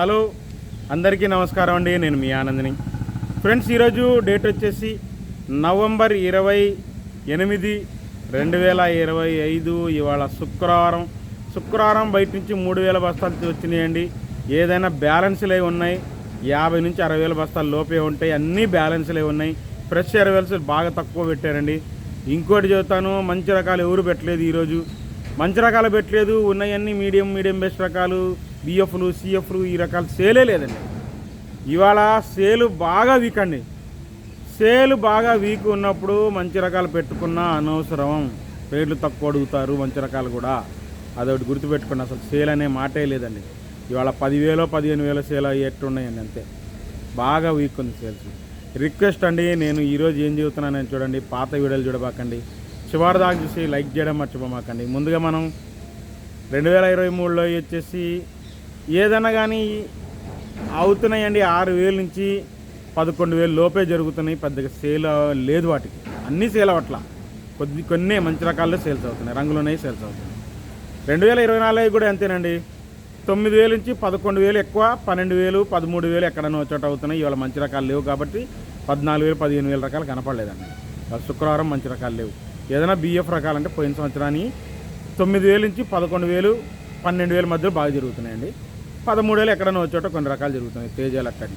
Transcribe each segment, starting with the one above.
Hello అందరికీ నమస్కారం అండి నేను మీ ఆనందిని. ఫ్రెండ్స్ ఈరోజు డేట్ వచ్చేసి నవంబర్ ఇరవై ఎనిమిది రెండు వేల ఇరవై ఐదు ఇవాళ శుక్రవారం. శుక్రవారం బయట నుంచి మూడు వేల బస్తాలు వచ్చినాయండి. ఏదైనా బ్యాలెన్స్లు అవి ఉన్నాయి. యాభై నుంచి అరవై వేల బస్తాలు లోపే ఉంటాయి. అన్నీ బ్యాలెన్స్లే ఉన్నాయి. ఫ్రెష్ ఎరవేల్స్ బాగా తక్కువ పెట్టారండి. ఇంకోటి చెబుతాను మంచి రకాలు ఎవరు పెట్టలేదు ఈరోజు. మంచి రకాలు పెట్టలేదు. ఉన్నాయన్నీ మీడియం మీడియం బెస్ట్ రకాలు. బిఎఫ్లు సిఎఫ్లు ఈ రకాలు సేలే లేదండి. ఇవాళ సేలు బాగా వీక్ అండి సేలు బాగా వీక్ ఉన్నప్పుడు మంచి రకాలు పెట్టుకున్నా అనవసరం. రేట్లు తక్కువ అడుగుతారు మంచి రకాలు కూడా. అదొకటి గుర్తుపెట్టుకోండి అసలు సేల్ అనే మాటే లేదండి. ఇవాళ పదివేలో పదిహేను వేల సేల్ అయ్యేట్టు ఉన్నాయండి అంతే. బాగా వీక్ ఉంది సేల్స్. రిక్వెస్ట్ అండి నేను ఈరోజు ఏం చెబుతున్నానని చూడండి పాత వీడియోలు చూడబాకండి. చివరి దాకా చూసి లైక్ చేయడం మర్చిపోమాకండి. ముందుగా మనం రెండు వేల ఇరవై మూడులో వచ్చేసి ఏదైనా కానీ అవుతున్నాయండి. ఆరు వేల నుంచి పదకొండు వేలు లోపే జరుగుతున్నాయి. పెద్దగా సేల్ లేదు వాటికి. అన్నీ సేల్ అవట్ల కొద్ది కొన్ని మంచి రకాల్లో సేల్స్ అవుతున్నాయి. రంగులోనే సేల్స్ అవుతున్నాయి. రెండు వేల ఇరవై నాలుగు కూడా అంతేనండి తొమ్మిది వేలు నుంచి పదకొండు వేలు ఎక్కువ పన్నెండు వేలు పదమూడు వేలు ఎక్కడైనా చోట అవుతున్నాయి. ఇవాళ మంచి రకాలు లేవు కాబట్టి పద్నాలుగు వేలు పదిహేను వేల రకాలు కనపడలేదండి. శుక్రవారం మంచి రకాలు లేవు. ఏదైనా బిఎఫ్ రకాలంటే పోయిన సంవత్సరాన్ని తొమ్మిది వేలు నుంచి పదకొండు వేలు పన్నెండు వేల మధ్యలో బాగా జరుగుతున్నాయండి. పదమూడు వేలు ఎక్కడైనా వచ్చేట కొన్ని రకాలు జరుగుతున్నాయి. తేజ అక్కడి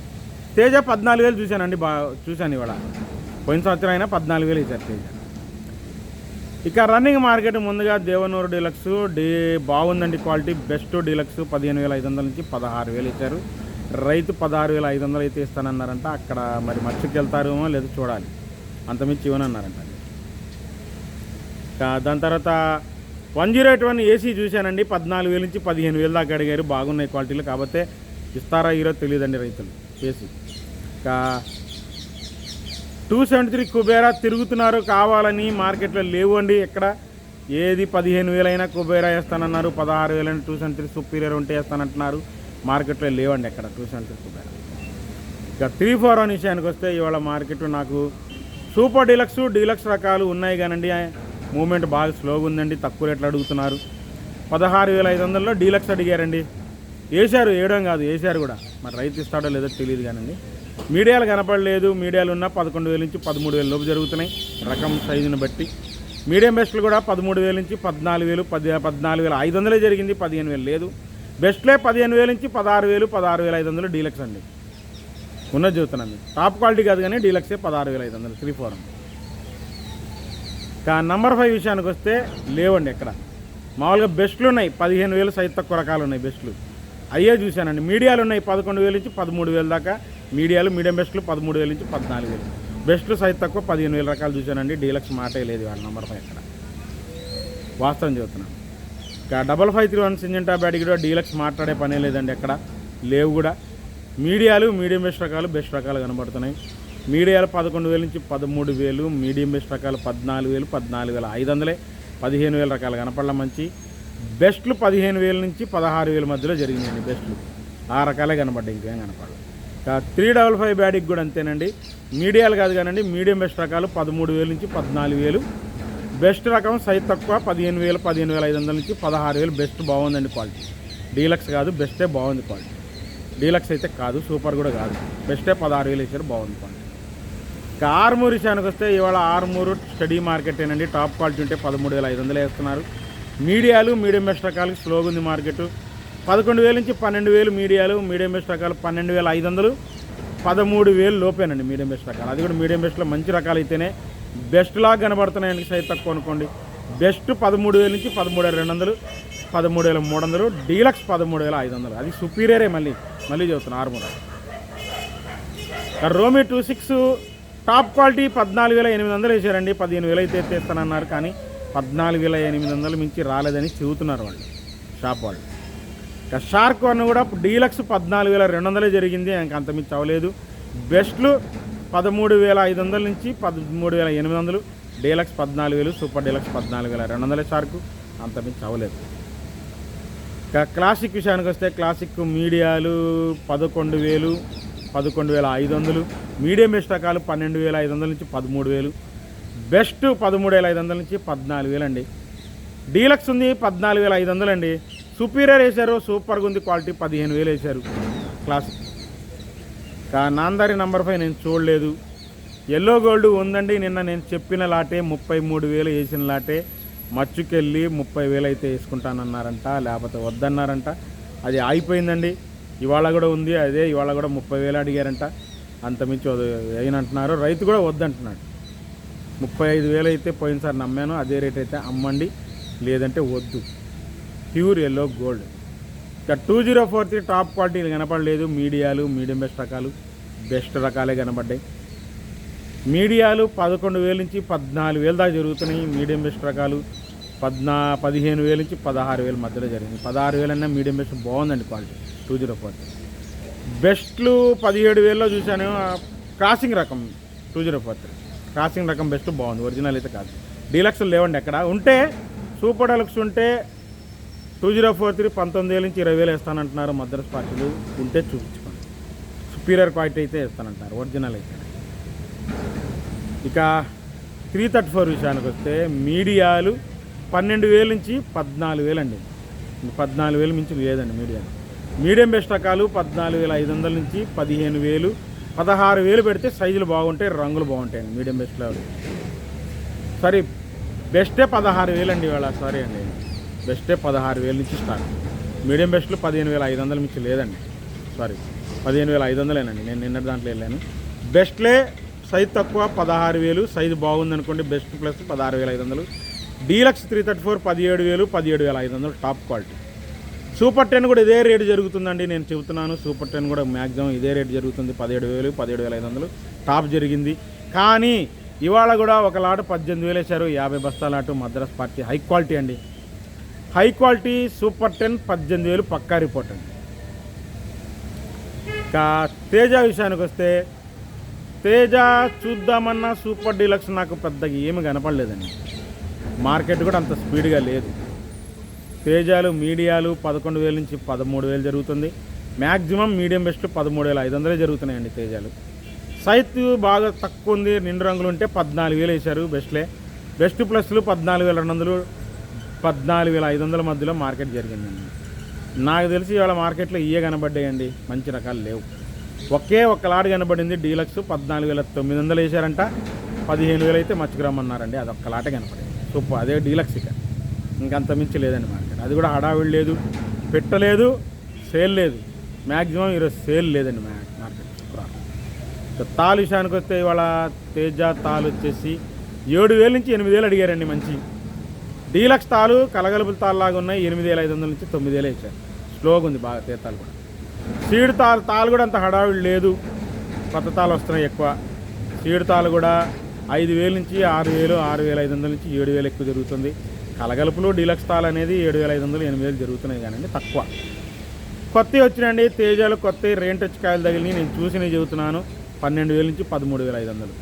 తేజ పద్నాలుగు వేలు చూశానండి బా చూశాను ఇవాళ. పోయిన సంవత్సరం అయినా పద్నాలుగు వేలు ఇచ్చారు తేజ. ఇక రన్నింగ్ మార్కెట్ ముందుగా దేవనూరు డీలక్స్ డీ బాగుందండి క్వాలిటీ. బెస్ట్ డీలక్స్ పదిహేను వేల ఐదు వందల నుంచి పదహారు వేలు ఇచ్చారు. రైతు పదహారు వేల ఐదు వందలు అయితే ఇస్తానన్నారంట. అక్కడ మరి మచ్చుకి వెళ్తారేమో లేదో చూడాలి. అంతమించి ఇవ్వనన్నారంట. దాని తర్వాత one zero eight one AC చూశానండి. పద్నాలుగు వేల నుంచి పదిహేను వేలు దాకా అడిగారు. బాగున్నాయి క్వాలిటీలు. కాకపోతే ఇస్తారా ఈరోజు తెలియదండి రైతులు. ఏసీ. ఇంకా టూ సెవెంటీ త్రీ కుబేరా తిరుగుతున్నారు. కావాలని మార్కెట్లో లేవు అండి ఎక్కడ ఏది పదిహేను వేలైనా కుబేరా వేస్తానన్నారు. పదహారు వేలైనా టూ సెవెంటీ త్రీ సుపీరియర్ ఉంటే వేస్తానంటున్నారు. మార్కెట్లో లేవండి ఎక్కడ టూ సెవెంటీ త్రీ కుబేరా. ఇక త్రీ ఫోర్ వన్ విషయానికి వస్తే ఇవాళ మార్కెట్ నాకు సూపర్ డీలక్స్ డీలక్స్ రకాలు ఉన్నాయి కానండి. మూమెంట్ బాగా స్లోగా ఉందండి తక్కువ రేట్లు అడుగుతున్నారు. పదహారు వేల ఐదు వందల్లో డీలక్స్ అడిగారండి. వేశారు వేయడం కాదు వేశారు కూడా. మరి రైతు ఇస్తాడో లేదో తెలియదు కానండి. మీడియాలు కనపడలేదు మీడియాలు ఉన్న పదకొండు వేల నుంచి పదమూడు వేల లోపు జరుగుతున్నాయి. రకం సైజుని బట్టి. మీడియం బెస్ట్లు కూడా పదమూడు వేల నుంచి పద్నాలుగు వేలు పది పద్నాలుగు వేల ఐదు వందలే జరిగింది పదిహేను వేలు లేదు. బెస్ట్లే పదిహేను వేల నుంచి పదహారు వేలు పదహారు వేల ఐదు వందలు డీలక్స్ అండి. ఉన్నది చూస్తున్నాను టాప్ క్వాలిటీ కాదు కానీ డీలక్సే పదహారు వేల ఐదు వందలు త్రీ ఫోర్ కా నంబర్ ఫైవ్ విషయానికి వస్తే లేవండి ఎక్కడ. మామూలుగా బెస్ట్లు ఉన్నాయి పదిహేను వేలు సైతం తక్కువ రకాలు ఉన్నాయి బెస్ట్లు. అయ్యే చూశానండి. మీడియాలు ఉన్నాయి పదకొండు వేలు నుంచి పదమూడు వేలు దాకా. మీడియాలు మీడియం బెస్ట్లు పదమూడు వేల నుంచి పద్నాలుగు వేలు. బెస్ట్లు సైజ్ తక్కువ పదిహేను వేల రకాలు చూశానండి. డీలక్స్ మాటే లేదు వాళ్ళ నెంబర్ ఫైవ్ ఎక్కడ. వాస్తవం చెబుతున్నాను ఇంకా double five three one Syngenta bad కూడా డీలక్స్ మాట్లాడే పనే లేదండి ఎక్కడ. లేవు కూడా. మీడియాలు మీడియం బెస్ట్ రకాలు బెస్ట్ రకాలు కనబడుతున్నాయి. మీడియాలు పదకొండు వేల నుంచి పదమూడు వేలు మీడియం బెస్ట్ రకాలు పద్నాలుగు వేలు పద్నాలుగు వేల ఐదు వందలే పదిహేను వేల రకాలు కనపడడం మంచి. బెస్ట్లు పదిహేను వేల నుంచి పదహారు వేల మధ్యలో జరిగిందండి బెస్ట్లు. ఆ రకాలే కనపడ్డాయి ఇంకేం కనపడదు త్రీ డబల్ ఫైవ్ బ్యాడీకి కూడా అంతేనండి. మీడియాలు కాదు కానండి మీడియం బెస్ట్ రకాలు పదమూడు వేల నుంచి పద్నాలుగు వేలు. బెస్ట్ రకం సైజ్ తక్కువ పదిహేను వేలు పదిహేను వేల ఐదు వందల నుంచి పదహారు వేలు. బెస్ట్ బాగుందండి క్వాలిటీ. డీలక్స్ కాదు బెస్టే బాగుంది క్వాలిటీ. డీలక్స్ అయితే కాదు సూపర్ కూడా కాదు. బెస్టే పదహారు వేలు వేసారు బాగుంది క్వాలిటీ. ఇక ఆర్మూర్ విషయానికి వస్తే ఇవాళ ఆర్మూరు స్టడీ మార్కెట్ ఏనండి టాప్ క్వాలిటీ ఉంటే పదమూడు వేల ఐదు వందలు వేస్తున్నారు. మీడియాలు మీడియం బెస్ట్ రకాలకి స్లోగా ఉంది మార్కెట్. పదకొండు వేల నుంచి పన్నెండు వేలు మీడియాలు మీడియం బెస్ట్ రకాలు పన్నెండు వేల ఐదు వందలు. పదమూడు వేలు లోపేనండి మీడియం బెస్ట్ రకాలు. అది కూడా మీడియం బెస్ట్లో మంచి రకాలు అయితేనే బెస్ట్ లాగా కనబడుతున్నాయండి సైజ్ తక్కువ అనుకోండి. బెస్ట్ పదమూడు వేల నుంచి పదమూడు వేల రెండు వందలు పదమూడు వేల మూడు వందలు డీలక్స్ పదమూడు వేల ఐదు వందలు. అది సుపీరియరే మళ్ళీ మళ్ళీ చెబుతున్నా ఆర్మూర్. రోమి టూ సిక్స్ టాప్ క్వాలిటీ పద్నాలుగు వేల ఎనిమిది వందలు వేసారండి. పదిహేను వేలు అయితే ఎత్తేస్తానన్నారు కానీ పద్నాలుగు వేల ఎనిమిది వందలు మించి రాలేదని చెబుతున్నారు వాళ్ళు షాప్ వాళ్ళు. ఇక షార్క్ వన్ కూడా డీలక్స్ పద్నాలుగు వేల రెండు వందలే జరిగింది. ఇంకా అంత మించి అవ్వలేదు. బెస్ట్లు పదమూడు వేల ఐదు వందల నుంచి పదమూడు వేల ఎనిమిది వందలు డీలక్స్ పద్నాలుగు వేలు సూపర్ డీలక్స్ పద్నాలుగు వేల రెండు వందల షార్క్ అంత మించి అవ్వలేదు. ఇక క్లాసిక్ విషయానికి వస్తే క్లాసిక్ మీడియాలు పదకొండు వేలు పదకొండు వేల ఐదు వందలు మీడియం బెస్ట్ రకాలు పన్నెండు వేల ఐదు వందల నుంచి పదమూడు వేలు. బెస్ట్ పదమూడు వేల ఐదు వందల నుంచి పద్నాలుగు వేలు అండి డీలక్స్ ఉంది పద్నాలుగు వేల ఐదు వందలు అండి సుపీరియర్ వేశారు సూపర్గా ఉంది క్వాలిటీ పదిహేను వేలు వేశారు. క్లాస్. నాందారి నంబర్ ఫైవ్ నేను చూడలేదు. ఎల్లో గోల్డ్ ఉందండి నిన్న నేను చెప్పిన లాటే ముప్పై మూడు వేలు వేసిన లాటే. మచ్చుకెళ్ళి ముప్పై వేలు అయితే వేసుకుంటానన్నారంట లేకపోతే వద్దన్నారంట. అది ఆగిపోయిందండి. ఇవాళ కూడా ఉంది అదే ఇవాళ కూడా ముప్పై వేలు అడిగారంట. అంతమించి వేయనంటున్నారు రైతు కూడా వద్దంటున్నాడు. ముప్పై ఐదు వేలు అయితే పోయినసారి నమ్మాను. అదే రేట్ అయితే అమ్మండి. లేదంటే వద్దు. Pure yellow gold. ఇక two zero four three top క్వాలిటీలు కనపడలేదు. మీడియాలు మీడియం బెస్ట్ రకాలు బెస్ట్ రకాలే కనపడ్డాయి. మీడియాలు పదకొండు వేల నుంచి పద్నాలుగు వేలు దాకా జరుగుతున్నాయి. మీడియం బెస్ట్ రకాలు పద్నా పదిహేను వేల నుంచి పదహారు వేల మధ్యలో జరిగింది. పదహారు వేలన్నా మీడియం బెస్ట్ బాగుందండి క్వాలిటీ. టూ జీరో ఫోర్ బెస్ట్లు పదిహేడు వేలలో చూశాను. క్రాసింగ్ రకం two zero four three. Crossing రకం బెస్ట్ బాగుంది. ఒరిజినల్ అయితే కాదు. డీలక్స్ లేవండి ఎక్కడ. ఉంటే సూపర్ డెలక్స్ ఉంటే టూ జీరో ఫోర్ త్రీ పంతొమ్మిది వేల నుంచి ఇరవై వేలు వేస్తానంటున్నారు మద్రాస్ పార్టీలు. ఉంటే చూపించుకోండి. సుపీరియర్ క్వాలిటీ అయితే వేస్తానంటున్నారు. ఒరిజినల్ అయితే. ఇక త్రీ థర్టీ ఫోర్ విషయానికి వస్తే మీడియాలు పన్నెండు వేల నుంచి పద్నాలుగు వేలు అండి పద్నాలుగు వేలు మించి లేదండి మీడియాలు. మీడియం బెస్ట్ రకాలు పద్నాలుగు వేల ఐదు వందల నుంచి పదిహేను వేలు. పదహారు వేలు పెడితే సైజులు బాగుంటాయి రంగులు బాగుంటాయండి మీడియం బెస్ట్లో సరే బెస్టే పదహారు వేలు అండి ఇవాళ సారీ అండి. బెస్టే పదహారు వేల నుంచి స్టార్ట్ మీడియం బెస్ట్లో పదిహేను వేల ఐదు వందల నుంచి లేదండి. సారీ పదిహేను వేల ఐదు వందలేనండి నేను నిన్నటి దాంట్లో వెళ్ళాను. బెస్ట్లే సైజ్ తక్కువ పదహారు వేలు సైజు బాగుందనుకోండి బెస్ట్ ప్లస్ పదహారు వేల ఐదు వందలు. డీలక్స్ త్రీ థర్టీ ఫోర్ పదిహేడు వేలు పదిహేడు వేల ఐదు వందలు టాప్ క్వాలిటీ సూపర్ టెన్ కూడా ఇదే రేటు జరుగుతుందండి నేను చెబుతున్నాను. సూపర్ టెన్ కూడా మ్యాక్సిమం ఇదే రేటు జరుగుతుంది పదిహేడు వేలు పదిహేడు వేల ఐదు వందలు. టాప్ జరిగింది. కానీ ఇవాళ కూడా ఒక లాటు పద్దెనిమిది వేలు వేశారు. యాభై బస్తాల అటు మద్రాస్ పార్టీ హై క్వాలిటీ అండి. హై క్వాలిటీ సూపర్ టెన్ పద్దెనిమిది వేలు పక్కా రిపోర్ట్ అండి. ఇంకా తేజ విషయానికి వస్తే తేజ చూద్దామన్నా సూపర్ డీలక్స్ నాకు పెద్దగా ఏమి కనపడలేదండి. మార్కెట్ కూడా అంత స్పీడ్గా లేదు. తేజాలు మీడియాలు పదకొండు వేల నుంచి పదమూడు వేలు జరుగుతుంది. మ్యాక్సిమం మీడియం బెస్ట్ పదమూడు వేల ఐదు వందలే జరుగుతున్నాయండి తేజాలు సైత్ బాగా తక్కువ ఉంది నిండు రంగులు ఉంటే పద్నాలుగు వేలు వేశారు బెస్ట్లే. బెస్ట్ ప్లస్లు పద్నాలుగు వేల రెండు వందలు పద్నాలుగు వేల ఐదు వందల మధ్యలో మార్కెట్ జరిగిందండి. నాకు తెలిసి ఇవాళ మార్కెట్లో ఇయే కనబడ్డాయండి మంచి రకాలు లేవు. ఒకే ఒక్క లాడ్ కనబడింది డీలక్స్ పద్నాలుగు వేల తొమ్మిది వందలు వేశారంట. పదిహేను వేలు అయితే మచ్చుకురమ్మన్నారండి అది ఒక్క లాటే కనపడింది. సూపర్ అదే డీలక్స్ ఇక. ఇంకంత మించి లేదండి మార్కెట్. అది కూడా హడావిడి లేదు. పెట్టలేదు సేల్ లేదు. మ్యాక్సిమం ఈరోజు సేల్ లేదండి మార్కెట్. శుక్రవారం తాలు విషయానికి వస్తే ఇవాళ తేజ తాలు వచ్చేసి ఏడు వేల నుంచి ఎనిమిది వేలు అడిగారండి మంచి. డీలక్స్ తాలు కలగలుపుల తాలు లాగా ఉన్నాయి. ఎనిమిది వేల ఐదు వందల నుంచి తొమ్మిది వేలు ఇచ్చారు. స్లోగా ఉంది బాగా తీర్థాలు కూడా. సీడ్ తాలు తాలు కూడా అంత హడావిడి లేదు. కొత్త తాలు వస్తున్నాయి ఎక్కువ. సీడ్ తాలు కూడా ఐదు వేల నుంచి ఆరు వేలు ఆరు వేల ఐదు వందల నుంచి ఏడు వేలు ఎక్కువ జరుగుతుంది. కలగలుపులు డీలక్స్ తాలు అనేది ఏడు వేల ఐదు వందలు ఎనిమిది వేలు జరుగుతున్నాయి కానీ తక్కువ. కొత్తవి వచ్చినండి తేజాలు కొత్త రేంట్ వచ్చి కాయలు తగిలి నేను చూసినవి చెబుతున్నాను. పన్నెండు వేల నుంచి పదమూడు వేల ఐదు వందలు.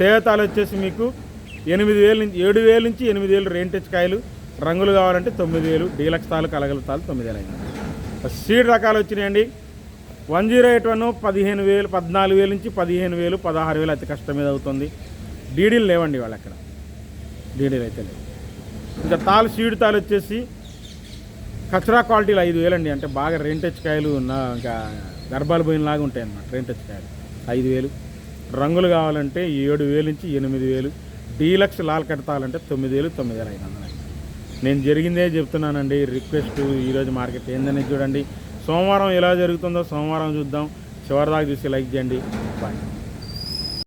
తేజతాలు వచ్చేసి మీకు ఎనిమిది వేల నుంచి ఏడు వేల నుంచి ఎనిమిది వేలు రేంట్ వచ్చి కాయలు రంగులు కావాలంటే తొమ్మిది వేలు డీలక్స్ తాలు కలగలు తాలు తొమ్మిది వేల ఐదు వందలు సీడ్ రకాలు వచ్చినాయండి. వన్ జీరో ఎయిట్ వన్ పదిహేను వేలు పద్నాలుగు వేల నుంచి పదిహేను వేలు పదహారు వేలు అతి కష్టం మీద అవుతుంది. డీడీలు లేవండి వాళ్ళు అక్కడ డీడీలు అయితే లేవు. ఇంకా తాలు సీడ్ తాలు వచ్చేసి కచరా క్వాలిటీలు ఐదు వేలండి. అంటే బాగా రెంటెచ్ కాయలు నా ఇంకా గర్భాలు పోయినలాగా ఉంటాయి అన్నమాట రెంటెచ్ కాయలు. ఐదు వేలు. రంగులు కావాలంటే ఏడు వేలు నుంచి ఎనిమిది వేలు. డీలక్స్ లాల్ కట్టాలంటే తొమ్మిది వేలు తొమ్మిది వేల ఐదు వందలు నేను జరిగిందే చెప్తున్నానండి. రిక్వెస్ట్ ఈరోజు మార్కెట్ ఏందనేది చూడండి. సోమవారం ఎలా జరుగుతుందో సోమవారం చూద్దాం. చివరిదాకా చూసి లైక్ చేయండి. బాయ్.